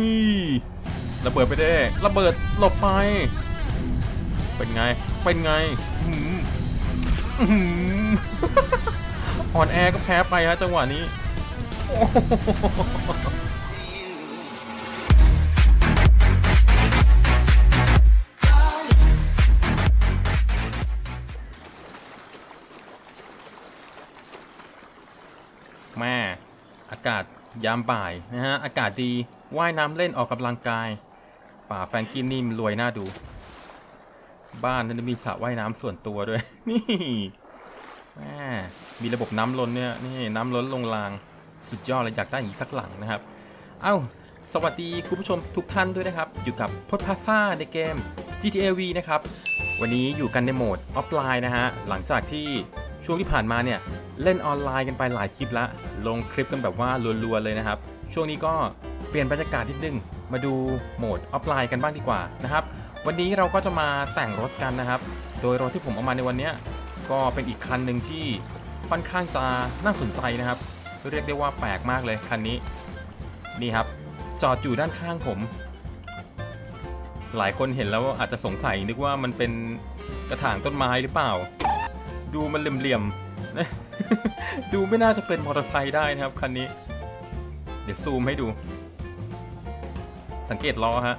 นี่ระเบิดไปได้ระเบิดหลบไป เป็นไง เป็นไงอ่อนแอก็แพ้ไปฮะจังหวะนี้ ยามบ่ายนะฮะ อากาศดี ว่ายน้ำเล่นออกกำลังกาย ป่าแฟงกินนี่มันรวยน่าดู บ้านนั้นมีสระว่ายน้ำส่วนตัวด้วย นี่แม่มีระบบน้ำล้นเนี่ย นี่น้ำล้นลงราง สุดยอดเลยอยากได้อย่างนี้สักหลังนะครับ เอ้า สวัสดีคุณผู้ชมทุกท่านด้วยนะครับ อยู่กับพดพาซ่าในเกม GTA V นะครับ วันนี้อยู่กันในโหมดออฟไลน์นะฮะ หลังจากที่ ช่วงที่ผ่านมาเนี่ยเล่นออนไลน์กันไปหลายคลิปละ ลงคลิปกันแบบว่ารัวๆเลยนะครับ ช่วงนี้ก็เปลี่ยนบรรยากาศนิดนึง มาดูโหมดออฟไลน์กันบ้างดีกว่านะครับ วันนี้เราก็จะมาแต่งรถกันนะครับ โดยรถที่ผมเอามาในวันนี้ก็เป็นอีกคันหนึ่งที่ค่อนข้างจะน่าสนใจนะครับ เรียกได้ว่าแปลกมากเลยคันนี้ นี่ครับ จอดอยู่ด้านข้างผม หลายคนเห็นแล้วอาจจะสงสัยนึกว่ามันเป็นกระถางต้นไม้หรือเปล่า ดูมันเหลี่ยมๆนะดูไม่น่าจะเป็นมอเตอร์ไซค์ได้นะครับคันนี้ เดี๋ยวซูมให้ดู สังเกตล้อฮะ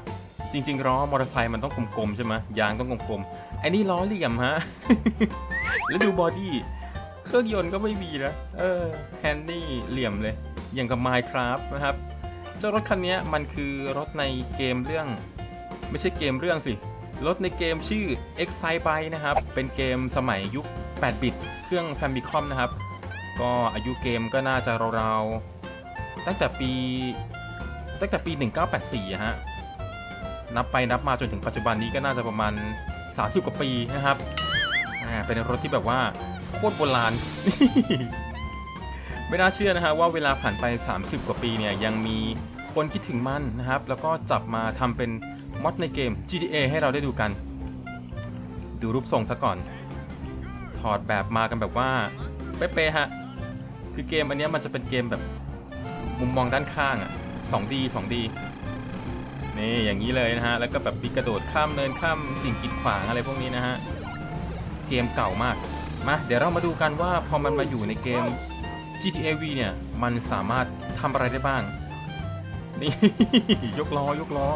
จริง ๆล้อมอเตอร์ไซค์มันต้องกลมๆใช่ไหมยางต้องกลมๆไอ้นี่ล้อเหลี่ยมฮะ แล้วดูบอดี้ เครื่องยนต์ก็ไม่มีนะ เออแฮนดี้เหลี่ยมเลย อย่างกับ Minecraft นะครับ เจ้ารถคันนี้มันคือรถในเกมเรื่อง ไม่ใช่เกมเรื่องสิรถในเกมชื่อ Excite Bike นะครับ เป็นเกมสมัยยุค 8 บิต เครื่อง Famicom นะครับ ก็อายุเกมก็น่าจะราวๆตั้งแต่ปีตั้งแต่ปี 1984ฮะ นับไปนับมาจนถึงปัจจุบันนี้ก็น่าจะประมาณ 30 กว่าปีนะครับอ่าเป็นรถที่แบบว่าโคตรโบราณ ไม่น่าเชื่อนะฮะว่าเวลาผ่านไป 30 กว่าปีเนี่ยยังมีคนคิดถึงมันนะครับ แล้วก็จับมาทำเป็นมอดในเกม GTA ให้เราได้ดูกัน ดูรูปทรงซะก่อน อดแบบมากันแบบว่าเป๊ะๆฮะ คือเกมอันนี้มันจะเป็นเกมแบบมุมมองด้านข้างอะ 2D 2D นี่อย่างนี้เลยนะฮะ แล้วก็แบบมีกระโดดข้ามเนินข้ามสิ่งกีดขวางอะไรพวกนี้นะฮะ เกมเก่ามาก มาเดี๋ยวเรามาดูกันว่าพอมันมาอยู่ในเกม GTA V เนี่ย มันสามารถทำอะไรได้บ้าง นี่ ยกล้อยกล้อ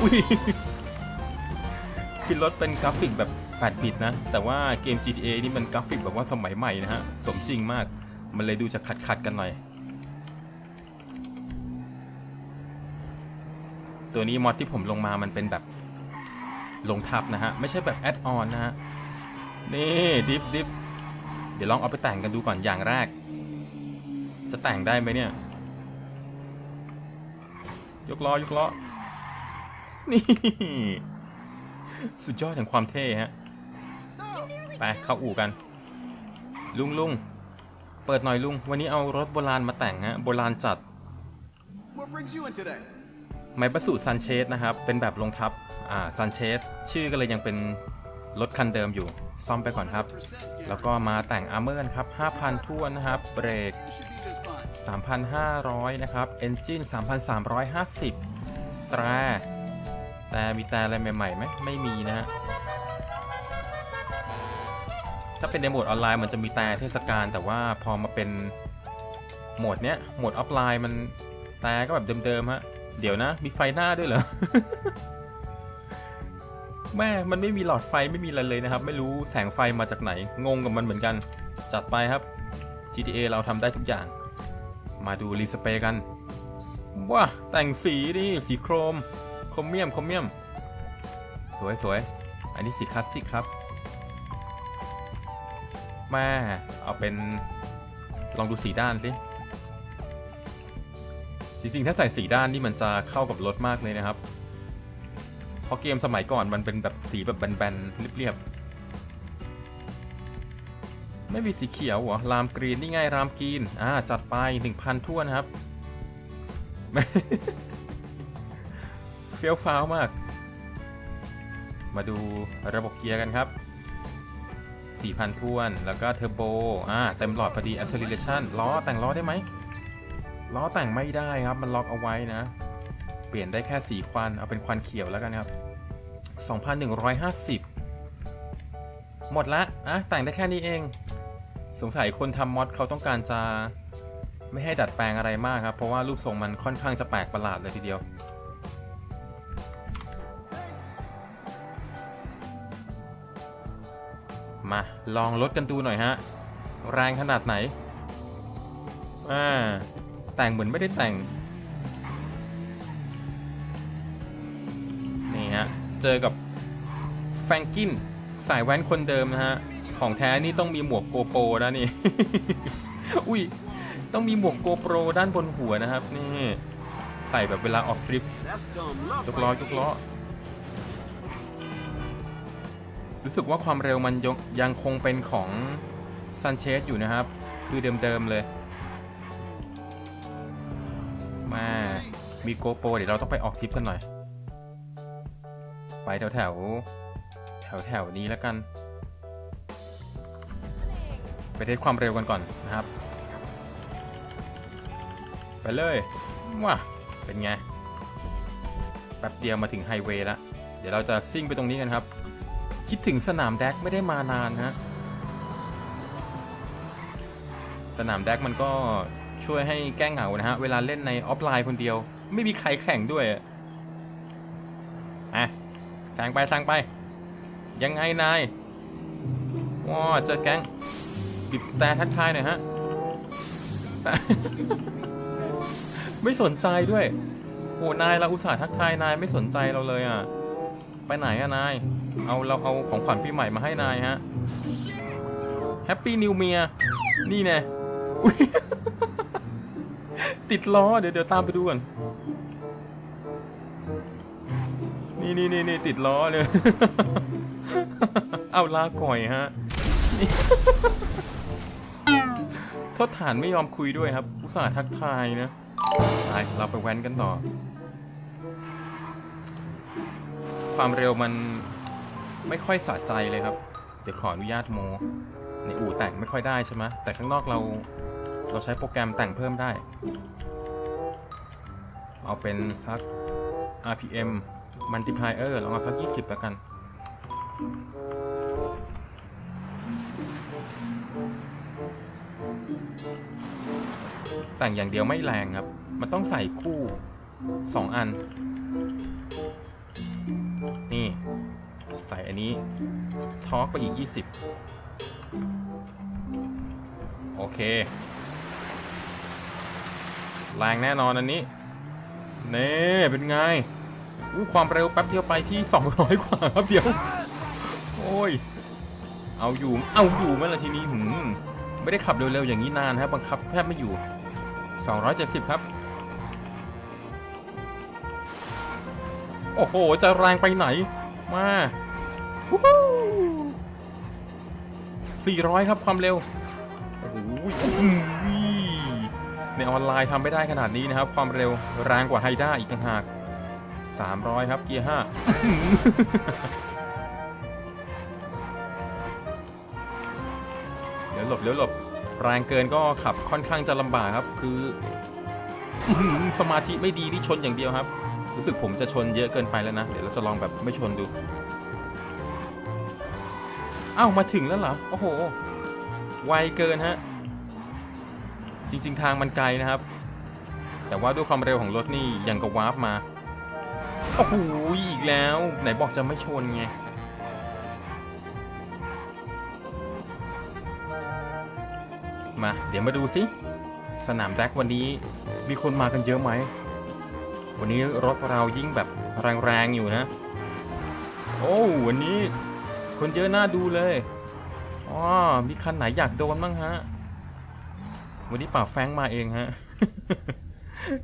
อุ้ยคือรถเป็นกราฟิกแบบ 8 บิตนะ แต่ว่าเกม GTA นี่มันกราฟิกแบบว่าสมัยใหม่นะฮะ สมจริงมาก มันเลยดูจะขัดขัดกันหน่อย ตัวนี้มอดที่ผมลงมามันเป็นแบบลงทับนะฮะ ไม่ใช่แบบแอดออนนะฮะ นี่ดิฟดิฟเดี๋ยวลองเอาไปแต่งกันดูก่อนอย่างแรก จะแต่งได้ไหมเนี่ย ยกล้อยกล้อนี่ สุดยอดแห่งความเท่ฮะ ไปเข้าอู่กัน ลุงลุงเปิดหน่อยลุง วันนี้เอารถโบราณมาแต่งฮะโบราณจัด What brings you in today? ไม้ประสูซันเชสนะครับ เป็นแบบลงทับ อ่าซันเชสชื่อก็เลยยังเป็นรถคันเดิมอยู่ ซ่อมไปก่อนครับ แล้วก็มาแต่งอาร์เมอร์กันครับ 5,000ทั่วนนะครับ เบรก You should be just fine. 3,500 นะครับ เอนจิน3,350 แตรแต่มีแต่อะไรใหม่ๆไหมไม่มีนะฮะ ถ้าเป็นในโหมดออนไลน์มันจะมีแต่เทศกาลแต่ว่าพอมาเป็นโหมดเนี้ยโหมดออฟไลน์มันแต่ก็แบบเดิมๆฮะเดี๋ยวนะ มีไฟหน้าด้วยเหรอแม่มันไม่มีหลอดไฟไม่มีอะไรเลยนะครับ ไม่รู้แสงไฟมาจากไหน งงกับมันเหมือนกัน จัดไปครับ GTA เราทำได้ทุกอย่าง มาดูรีสเปย์กัน ว้าแต่งสีนี่สีโครม โครเมียม โครเมียม สวยสวย อันนี้สีคลาสสิกครับ แม่เอาเป็นลองดูสีด้านสิจริงๆ ถ้าใส่สีด้านนี่มันจะเข้ากับรถมากเลยนะครับ เพราะเกมสมัยก่อนมันเป็นแบบสีแบบแบนๆเรียบๆ ไม่มีสีเขียวเหรอ รามกรีน นี่ไงรามกรีน อ่า จัดไป 1,000ทั่วนะครับ เฟี้ยวฟ้าวมาก มาดูระบบเกียร์กันครับ 4,000ท้วน แล้วก็เทอร์โบ อ่า เต็มหลอดพอดี acceleration ล้อแต่งล้อได้ไหม ล้อแต่งไม่ได้ครับ มันล็อกเอาไว้นะ เปลี่ยนได้แค่สีควัน เอาเป็นควันเขียวแล้วกันครับ 2,150 หมดละ อะ แต่งได้แค่นี้เอง สงสัยคนทำมอดเขาต้องการจะไม่ให้ดัดแปลงอะไรมากครับ เพราะว่ารูปทรงมันค่อนข้างจะแปลกประหลาดเลยทีเดียว ลองลดกันดูหน่อยฮะ แรงขนาดไหน อ่า แต่งเหมือนไม่ได้แต่ง นี่ฮะ เจอกับแฟงกินสายแว้นคนเดิมนะฮะ ของแท้นี่ต้องมีหมวกโกโปรนะนี่ อุ้ย ต้องมีหมวกโกโปรด้านบนหัวนะครับ นี่ ใส่แบบเวลาออกทริป That's dumb luck. ยกล้อยกล้อ รู้สึกว่าความเร็วมันยยังคงเป็นของซันเชสอยู่นะครับ คือเดิมๆเลย มามีโกโปรเดี๋ยวเราต้องไปออกทริปกันหน่อย ไปแถวแถวแถวแถวๆนี้แล้วกัน ไปเทสความเร็วกันก่อนนะครับ ไปเลยว้าเป็นไง แป๊บเดียวมาถึงไฮเวย์แล้ว เดี๋ยวเราจะซิ่งไปตรงนี้กันครับ คิดถึงสนามแดกไม่ได้มานานฮะ สนามแดกมันก็ช่วยให้แก้งเหงานะฮะ เวลาเล่นในออฟไลน์คนเดียว ไม่มีใครแข่งด้วยอะอะแซงไปแซงไป ยังไงนายว้าเจอแก๊งบิบแต่ทักทายหน่อยฮะ ไม่สนใจด้วยโอ้นายเราอุตส่าห์ทักทายนายไม่สนใจเราเลยอะ ไปไหนอะนาย เอาเราเอาของขวัญปีใหม่มาให้นายฮะแฮปปี้นิวเมียนี่แน่ติดล้อเดี๋ยวเดี๋ยวตามไปดูก่อนนี่นี่นี่นี่ติดล้อเลย เอาลาก่อยฮะทษฐานไม่ยอมคุยด้วยครับ อุตส่าห์ทักทายนะไปเราไปแว้นกันต่อ ความเร็วมัน ไม่ค่อยสะใจเลยครับ เดี๋ยวขออนุญาตโม ในอู่แต่งไม่ค่อยได้ใช่ไหมแต่ข้างนอกเรา เราใช้โปรแกรมแต่งเพิ่มได้ เอาเป็นสัก RPM multiplier ลองเอาสัก 20 แล้วกัน แต่งอย่างเดียวไม่แรงครับ มันต้องใส่คู่ 2 อัน นี่ ใส่อันนี้ทอร์กไปอีก 20 โอเค แรงแน่นอนอันนี้ เน่เป็นไงอู้ความเร็วแป๊บเดียวไปที่ 200 กว่าครับเดียว โอ้ย เอาอยู่เอาอยู่ไหมล่ะทีนี้หืมไม่ได้ขับเร็วๆอย่างนี้นานครับบังคับแทบไม่อยู่ 270 ครับ โอ้โห จะแรงไปไหน มาวู้ฮู้400ครับความเร็ว โอ้โหในออนไลน์ทำไม่ได้ขนาดนี้นะครับ ความเร็วแรงกว่าไฮด้าอีกต่างหาก300ครับเกียร์5เดี๋ยวหลบเดี๋ยวหลบแรงเกินก็ขับค่อนข้างจะลำบากครับ คือสมาธิไม่ดีที่ชนอย่างเดียวครับ รู้สึกผมจะชนเยอะเกินไปแล้วนะ เดี๋ยวเราจะลองแบบไม่ชนดู อ้าว มาถึงแล้วเหรอ โอ้โห ไวเกินฮะ จริง ๆ ทางมันไกลนะครับ แต่ว่าด้วยความเร็วของรถนี่ยังกับวาร์ปมา โอ้โห อีกแล้ว ไหนบอกจะไม่ชนไงมา เดี๋ยวมาดูสิ สนามแดกวันนี้มีคนมากันเยอะไหม วันนี้รถเรายิ่งแบบแรงๆอยู่นะ โอ้วันนี้คนเยอะน่าดูเลยอ๋อมีคันไหนอยากโดนบ้างฮะ วันนี้ป่าแฟงมาเองฮะ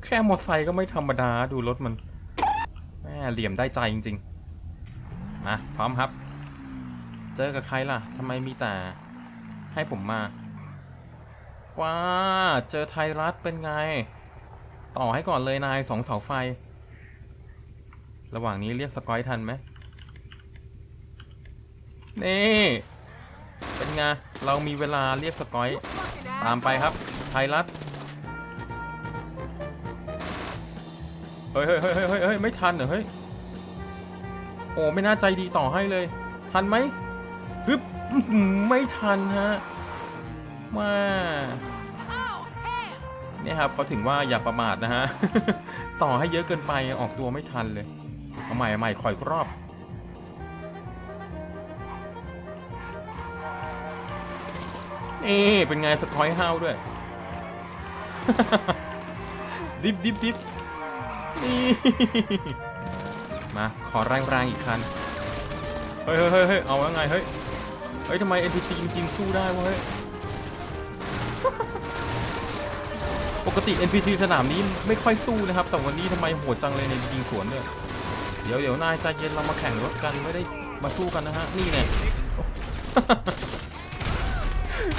แค่มอเตอร์ไซค์ก็ไม่ธรรมดาดูรถมันแม่เหลี่ยมได้ใจจริงๆ มาพร้อมครับ เจอกับใครล่ะทำไมมีแต่ให้ผมมา ว้า เจอไทยรัฐเป็นไง ต่อให้ก่อนเลยนายสองเสาไฟ ระหว่างนี้เรียกสกอยทันไหมนี่ เป็นไง เรามีเวลาเรียกสกอย ตามไปครับ ไทยรัฐเฮ้ยเฮ้ยเฮ้ยเฮ้ยเฮ้ยเฮ้ยไม่ทันเหรอเฮ้ย โอ้ไม่น่าใจดีต่อให้เลย ทันไหมฮึบไม่ทันฮะมา เนี่ยครับเขาถึงว่าอย่าประมาทนะฮะ ต่อให้เยอะเกินไปออกตัวไม่ทันเลย เอาใหม่ใหม่ขอยรอบ นี่เป็นไงสกอยห้าวด้วย ดิบดิบดิบนี่ มาขอแรงๆอีกคัน เฮ้ยเฮ้ยเฮ้ยเฮ้ยเอาแล้วไงเฮ้ย เฮ้ยทำไม NPC จริงๆสู้ได้วะเฮ้ย ปกติ NPC สนามนี้ไม่ค่อยสู้นะครับ แต่วันนี้ทำไมโหดจังเลยในยิงสวนเนี่ยเดี๋ยวเดี๋ยวนายใจเย็นเรามาแข่งรถกันไม่ได้มาสู้กันนะฮะนี่เนี่ย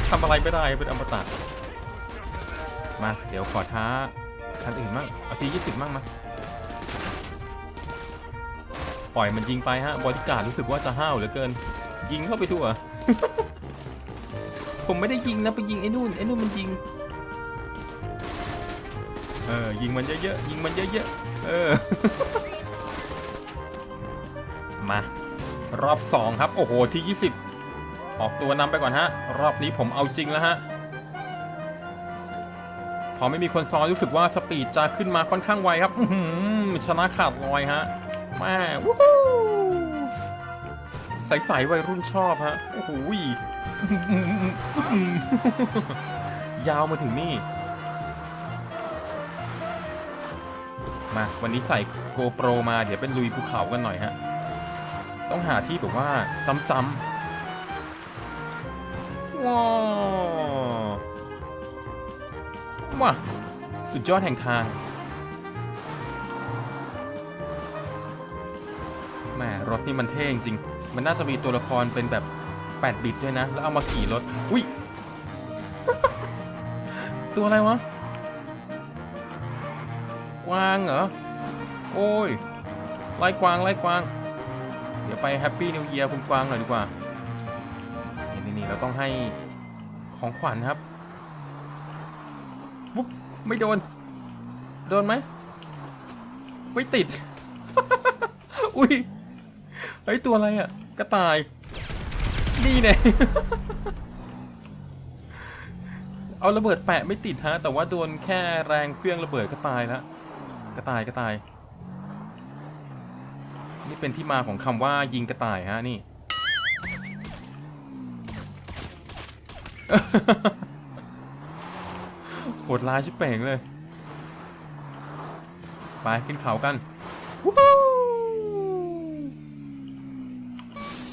ทำอะไรไม่ได้เป็นอมตะมาเดี๋ยวขอท้าคันอื่นมั่งเอาทียี่สิบมั่งมาปล่อยมันยิงไปฮะบอดี้การ์ดรู้สึกว่าจะห้าวเหลือเกิน ยิงเข้าไปทั่วผมไม่ได้ยิงนะไปยิงไอ้นู่นไอ้นู่นมันยิง เออยิงมันเยอะๆยิงมันเยอะๆเออ มารอบสองครับโอ้โหที่ 20 ออกตัวนำไปก่อนฮะ รอบนี้ผมเอาจริงแล้วฮะ พอไม่มีคนซ้อนรู้สึกว่าสปีดจะขึ้นมาค่อนข้างไวครับอืชนะขาดลอยฮะแม่วู้ใสๆวัยรุ่นชอบฮะ โอ้โหยยาวมาถึงนี่ มาวันนี้ใส่ GoPro มาเดี๋ยวเป็นลุยภูเขากันหน่อยฮะ ต้องหาที่แบบว่าจำจำว้าวว้าสุดยอดแห่งทางแหมรถนี่มันเท่จริงๆมันน่าจะมีตัวละครเป็นแบบ 8 บิตด้วยนะ แล้วเอามาขี่รถ อุ้ย ตัวอะไรวะ วางเหรอ โอ้ย ไล่กวาง ไล่กวาง เดี๋ยวไปแฮปปี้นิวเยียร์คุณกวางหน่อยดีกว่านี่นี่นี่เราต้องให้ของขวัญครับปุ๊บไม่โดน โดนไหม ไม่ติด อุ้ย เฮ้ย ตัวอะไรอะ กระต่าย นี่เนี่ยเอาระเบิดแปะไม่ติดฮะ แต่ว่าโดนแค่แรงเครื่องระเบิดก็ตายแล้ว กระต่ายกระต่าย นี่เป็นที่มาของคำว่ายิงกระต่ายฮะนี่ โหดร้ายชิบเป่งเลย ไปขึ้นเขากัน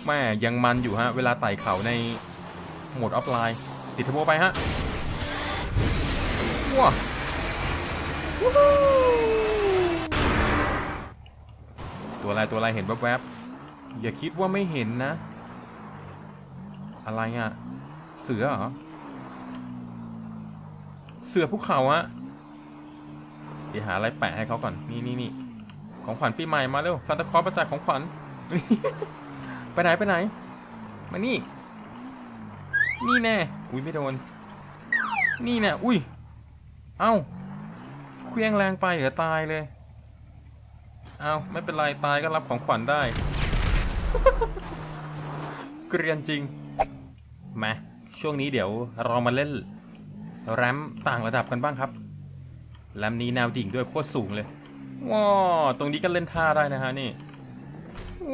แม่ยังมันอยู่ฮะ เวลาไต่เขาในโหมดออฟไลน์ ติดเทอร์โบไปฮะว้าว ตัวอะไรตัวอะไรเห็นแวบๆอย่าคิดว่าไม่เห็นนะ อะไรอะ เสือเหรอ เสือภูเขาอะเดี๋ยวหาอะไรแปะให้เขาก่อน นี่นี่นี่ของขวัญปีใหม่มาเร็วซานตาคลอสประจายของขวัญ ไปไหนไปไหน มานี่ นี่แน่ อุ้ยไม่โดน นี่แน่ อุ้ย เอ้าเคลี้ยงแรงไปเหลือตายเลย เอาไม่เป็นไร ตายก็รับของขวัญได้ เกรียนจริง มา ช่วงนี้เดี๋ยวเรามาเล่น แรมต่างระดับกันบ้างครับ แรมนี้แนวดิ่งด้วยโคตรสูงเลย ว้าวตรงนี้ก็เล่นท่าได้นะฮะนี่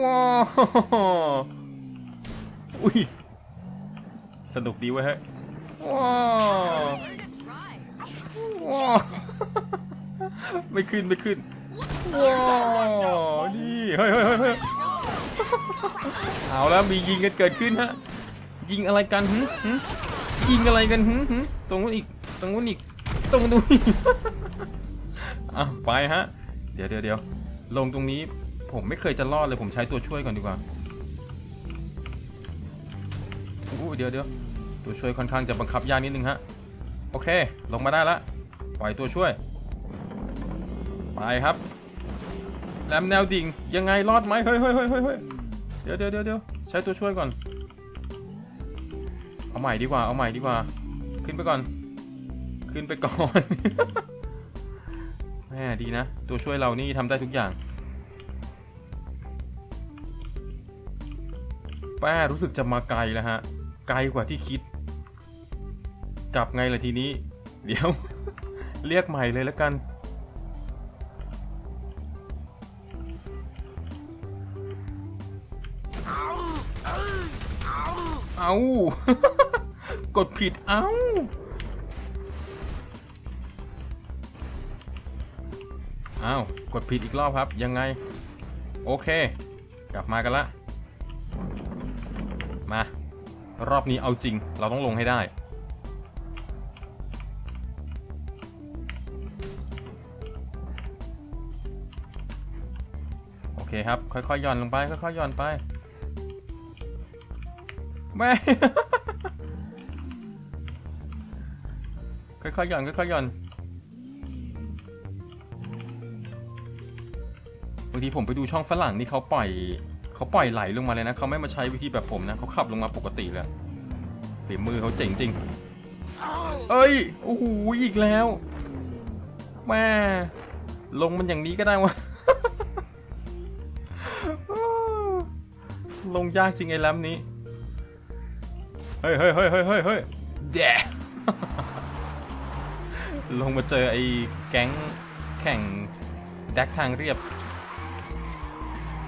ว้าวอุ้ย สนุกดีเว้ยฮ้ว้าวว้าวไม่ขึ้น ไม่ขึ้น ว้าวนี่เฮ้ยเฮ้ยเฮ้ยเฮ้ยเอาแล้วมียิงกันเกิดขึ้นฮะยิงอะไรกันหึหึยิงอะไรกันหึหึตรงนู้นอีกตรงนู้นอีกตรงนู้นอะไปฮะ เดี๋ยวเดี๋ยวเดี๋ยวลงตรงนี้ผมไม่เคยจะรอดเลยผมใช้ตัวช่วยก่อนดีกว่าอู้เดี๋ยวเดี๋ยวตัวช่วยค่อนข้างจะบังคับยากนิดนึงฮะ โอเค ลงมาได้ละปล่อยตัวช่วย ไปครับแรมแนวดิ่งยังไงรอดไหมเฮ้ยเฮ้ยเฮ้ยเฮ้ยเดี๋ยวเดี๋ยวเดี๋ยวเดี๋ยวใช้ตัวช่วยก่อน เอาใหม่ดีกว่า เอาใหม่ดีกว่า ขึ้นไปก่อน ขึ้นไปก่อนแมหมดีนะ ตัวช่วยเรานี่ทำได้ทุกอย่างแป้รู้สึกจะมาไกลแล้วฮะ ไกลกว่าที่คิด กลับไงล่ะทีนี้ เดี๋ยว เรียกใหม่เลยแล้วกัน เอา กดผิดเอาอ้าวกดผิดอีกรอบครับ ยังไง โอเค กลับมากันละ มา รอบนี้เอาจริง เราต้องลงให้ได้ โอเคครับ ค่อยๆย่อนลงไป ค่อยๆย่อนไป แม่ ค่อยๆหย่อนค่อยๆหย่อนบางทีผมไปดูช่องฝรั่งนี่เขาปล่อยเขาปล่อยไหลลงมาเลยนะเขาไม่มาใช้วิธีแบบผมนะเขาขับลงมาปกติเลยฝีมือเขาเจ๋งจริงเอ้ยโอ้โหอีกแล้วแม่ลงมันอย่างนี้ก็ได้วะลงยากจริงไอ้แรมนี้ เฮ้ยเฮ้ยเฮ้ยเฮ้ยเฮ้ยเฮ้ยแดลงมาเจอไอ้แก๊งแข่งแดกทางเรียบ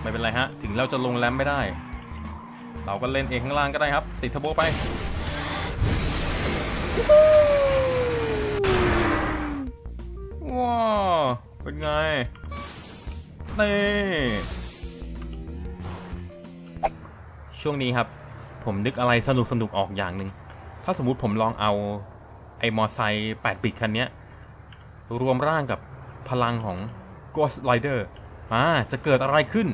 ไม่เป็นไรฮะ ถึงเราจะลงแรมไม่ได้ เราก็เล่นเองข้างล่างก็ได้ครับ ติดทอร์โบไปว้าวเป็นไงนี่ช่วงนี้ครับ ผมนึกอะไรสนุกสนุกออกอย่างหนึ่งถ้าสมมุติผมลองเอาไอ้มอไซค์8ปิดคันนี้รวมร่างกับพลังของ Ghost Rider อ่าจะเกิดอะไรขึ้น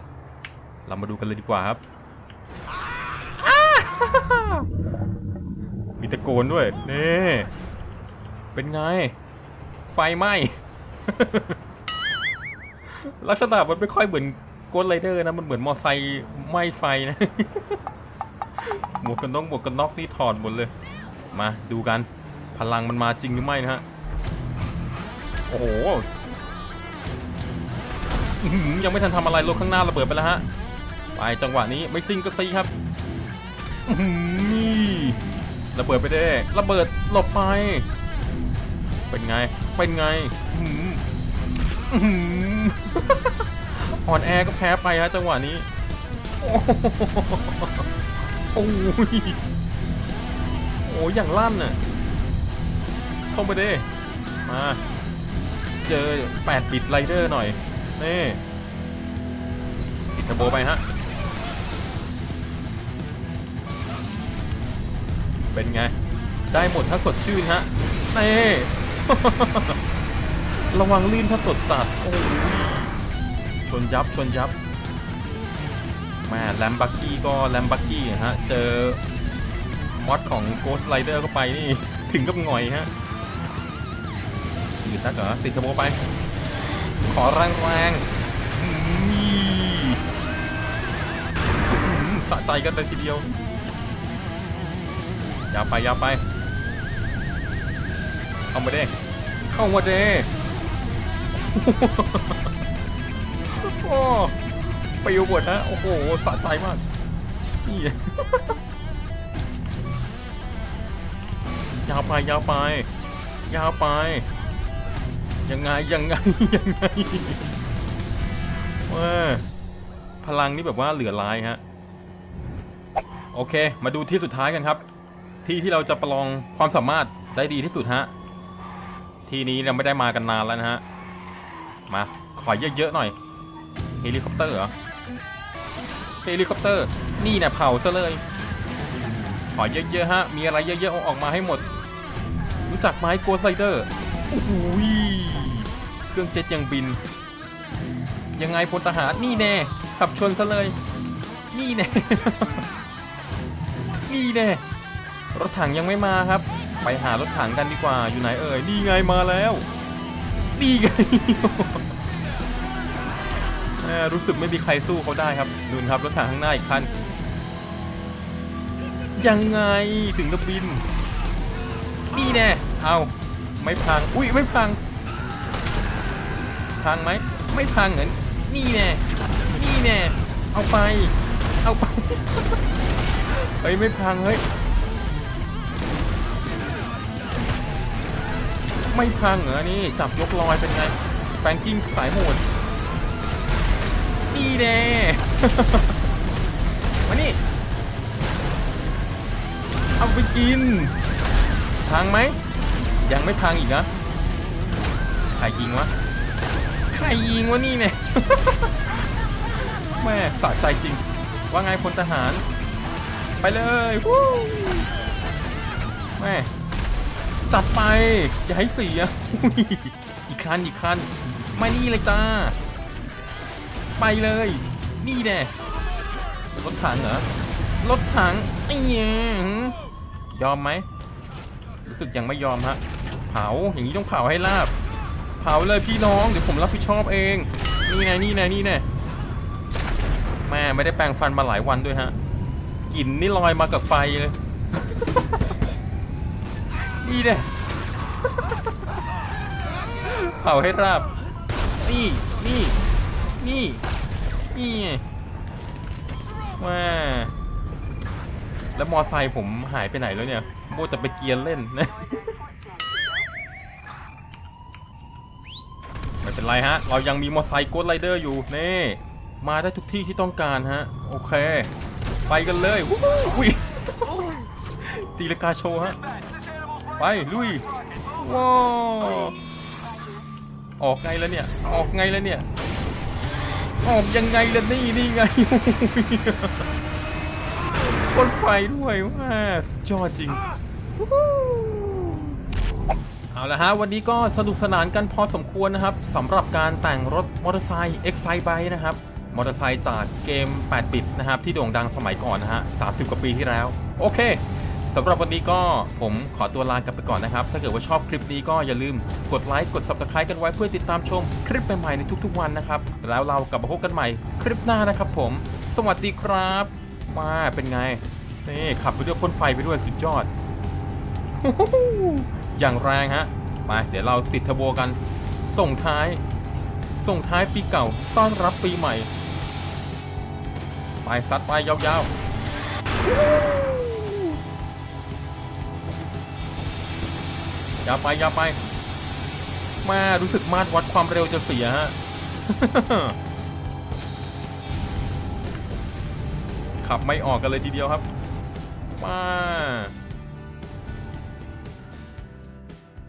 เรามาดูกันเลยดีกว่าครับมีตะโกนด้วย นี่ เป็นไง ไฟไหม้ ลักษณะมันไม่ค่อยเหมือนโกดไรเดอร์นะ มันเหมือนมอไซค์ไหม้ไฟนะ หมวกกันน็อกหมวกกันน็อกนี่ถอดหมดเลย มาดูกันพลังมันมาจริงหรือไม่นะฮะ โอ้โหยังไม่ทันทำอะไรรถข้างหน้าระเบิดไปแล้วฮะ ไปจังหวะนี้ไม่ซิงก็ซีครับนี่ระเบิดไปเด้ระเบิดหลบไป เป็นไง เป็นไงอ่อนแอก็แพ้ไปฮะจังหวะนี้ โอ้ยโอ้ยอย่างลั่นน่ะ เข้ามาเด้มา เจอ8บิตไรเดอร์หน่อย นี่ติดเทอร์โบไปฮะ เป็นไง ได้หมดถ้าสดชื่นฮะ นี่ ระวังลื่นถ้าสดจัด โอ้ยชนยับ ชนยับ แม่แลมบักกี้ก็แลมบักกี้ฮะ เจอมอดของ Ghost Rider เข้าไปนี่ ถึงกับหงอยฮะหยืดนักเหรอติดเทอร์โบไป ขอแรงแรงๆนี่สะใจกันเลยทีเดียวอย่าไปอย่าไป เข้ามาเด้เข้ามาเด้โอ้ ปอยู่บทนะโอ้โหสะใจมากนี่ ยาวไปยาวไป ยาวไป ยังไงยังไงยังไงเออพลังนี่แบบว่าเหลือหลายฮะ โอเค มาดูที่สุดท้ายกันครับ ที่ที่เราจะประลองความสามารถได้ดีที่สุดฮะ ที่นี้เราไม่ได้มากันนานแล้วนะฮะ มา ขอเยอะๆหน่อยเฮลิคอปเตอร์เหรอ เฮลิคอปเตอร์ นี่เนี่ยเผาซะเลย ขอเยอะๆฮะ มีอะไรเยอะๆเอาออกมาให้หมด รู้จักไหมโกไซเดอร์โอ้โหเครื่องเจ็ตยังบิน ยังไงพลทหารนี่แน่ ขับชนซะเลย นี่แน่ นี่แน่ รถถังยังไม่มาครับ ไปหารถถังกันดีกว่า อยู่ไหนเอ่ย นี่ไงมาแล้ว นี่ไง รู้สึกไม่มีใครสู้เขาได้ครับดูนครับรถถังข้างหน้าอีกคันยังไงถึงกับบินนี่แน่เอาไม่พังอุ้ยไม่พังพังไหมไม่พังเหมือนนี่แน่นี่แน่เอาไป เอาไปเฮ้ยไม่พังเฮ้ยไม่พังเหรอนี่จับยกลอยเป็นไงแฟงกิ้งสายโหด นี่แน่มานี่ เอาไปกิน พังไหม ยังไม่พังอีกนะใครยิงวะ ใครยิงวะนี่เนี่ย แม่สะใจจริง ว่าไงพลทหาร ไปเลยวู้แม่จัดไปอย่าให้เสียอุ้ยอีกคันอีกคันมานี่เลยจ้า ไปเลย นี่แน่รถถังเหรอ รถถังไอ้ยยอมไหม รู้สึกยังไม่ยอมฮะ เผา อย่างนี้ต้องเผาให้ลาบ เผาเลยพี่น้อง เดี๋ยวผมรับผิดชอบเอง นี่ไงนี่ไงนี่ไงแม่ไม่ได้แปรงฟันมาหลายวันด้วยฮะ กลิ่นนี่ลอยมากับไฟเลย นี่เนี่ยเผาให้ราบ นี่ นี่ นี่นี่ไงแม่แล้วมอไซค์ผมหายไปไหนแล้วเนี่ยโบแต่ไปเกียร์เล่นนะไม่เป็นไรฮะ เรายังมีมอไซค์โกดไรเดอร์อยู่นี่มาได้ทุกที่ที่ต้องการฮะ โอเค ไปกันเลยวู้ฮู้อุ้ยตีลกาโชฮะ ไป ลุยว้าออกไงแล้วเนี่ย ออกไงแล้วเนี่ย ออกยังไงล่ะนี่นี่ไงบนไฟด้วยว่าสุดยอดจริง เอาละฮะ วันนี้ก็สนุกสนานกันพอสมควรนะครับสำหรับการแต่งรถมอเตอร์ไซค์ Excite Bike นะครับ มอเตอร์ไซค์จากเกม 8 บิตนะครับ ที่โด่งดังสมัยก่อนนะฮะ 30 กว่าปีที่แล้ว โอเค สำหรับวันนี้ก็ผมขอตัวลากันไปก่อนนะครับ ถ้าเกิดว่าชอบคลิปนี้ก็อย่าลืมกดไลค์กด Subscribe กันไว้เพื่อติดตามชมคลิปใหม่ๆในทุกๆวันนะครับ แล้วเรากลับมาพบกันใหม่คลิปหน้านะครับผม สวัสดีครับ มาเป็นไง นี่ขับไปด้วยพ่นไฟไปด้วยสุดยอด อย่างแรงฮะไปเดี๋ยวเราติดเทอร์โบกัน ส่งท้าย ส่งท้ายปีเก่าต้อนรับปีใหม่ ไปซัดไปยาวๆ อย่าไปอย่าไปมารู้สึกมาตรวัดความเร็วจะเสียฮะขับไม่ออกกันเลยทีเดียวครับ มา